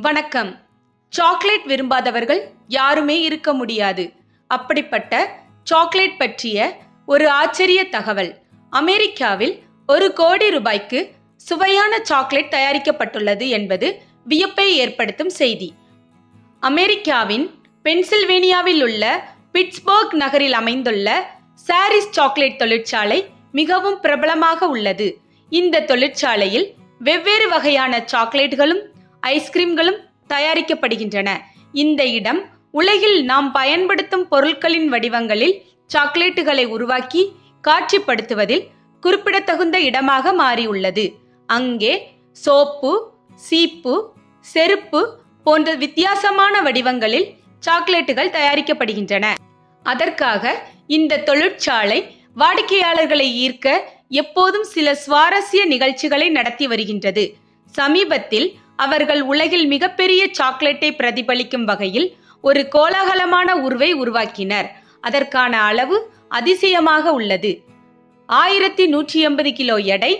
வணக்கம். சாக்லேட் விரும்பாதவர்கள் யாருமே இருக்க முடியாது. அப்படிப்பட்ட சாக்லேட் பற்றிய ஒரு ஆச்சரிய தகவல். அமெரிக்காவில் ஒரு கோடி ரூபாய்க்கு சுவையான சாக்லேட் தயாரிக்கப்பட்டுள்ளது என்பது வியப்பை ஏற்படுத்தும் செய்தி. அமெரிக்காவின் பென்சில்வேனியாவில் உள்ள பிட்ஸ்பர்க் நகரில் அமைந்துள்ள சாரிஸ் சாக்லேட் தொழிற்சாலை மிகவும் பிரபலமாக உள்ளது. இந்த தொழிற்சாலையில் வெவ்வேறு வகையான சாக்லேட்டுகளும் ஐஸ்கிரீம்களும் தயாரிக்கப்படுகின்றன. இந்த இடம் உலகில் நாம் பயன்படுத்தும் பொருட்களின் வடிவங்களில் சாக்லேட்டுகளை உருவாக்கி காட்சிப்படுத்துவதில் குறிப்பிடத்தகுந்த இடமாக மாறியுள்ளது. அங்கே சோப்பு சீப்பு செருப்பு போன்ற வித்தியாசமான வடிவங்களில் சாக்லேட்டுகள் தயாரிக்கப்படுகின்றன. அதற்காக இந்த தொழிற்சாலை வாடிக்கையாளர்களை ஈர்க்க எப்போதும் சில சுவாரஸ்ய நிகழ்ச்சிகளை நடத்தி வருகின்றது. சமீபத்தில் அவர்கள் உலகில் மிகப்பெரிய சாக்லேட்டை பிரதிபலிக்கும் வகையில் ஒரு கோலாகலமான உருவை உருவாக்கினர். அதற்கான அளவு அதிசயமாக உள்ளது. ஆயிரத்தி நூற்றி எண்பது கிலோ எடை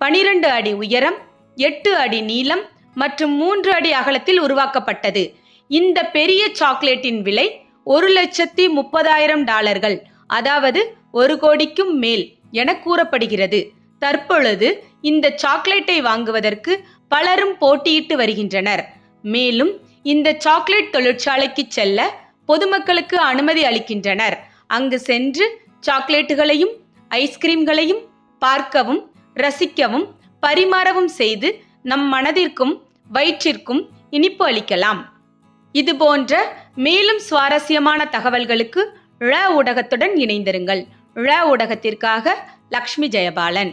பனிரெண்டு அடி உயரம் எட்டு அடி நீளம் மற்றும் மூன்று அடி அகலத்தில் உருவாக்கப்பட்டது. இந்த பெரிய சாக்லேட்டின் விலை ஒரு லட்சத்தி முப்பதாயிரம் டாலர்கள் அதாவது ஒரு கோடிக்கும் மேல் என கூறப்படுகிறது. தற்பொழுது இந்த சாக்லேட்டை வாங்குவதற்கு பலரும் போட்டியிட்டு வருகின்றனர். மேலும் இந்த சாக்லேட் தொழிற்சாலைக்கு செல்ல பொதுமக்களுக்கு அனுமதி அளிக்கின்றனர். அங்கு சென்று சாக்லேட்டுகளையும் ஐஸ்கிரீம்களையும் பார்க்கவும் ரசிக்கவும் பரிமாறவும் செய்து நம் மனதிற்கும் வயிற்றிற்கும் இனிப்பு அளிக்கலாம். இது போன்ற மேலும் சுவாரஸ்யமான தகவல்களுக்கு ழ ஊடகத்துடன் இணைந்திருங்கள். ழ ஊடகத்திற்காக லக்ஷ்மி ஜெயபாலன்.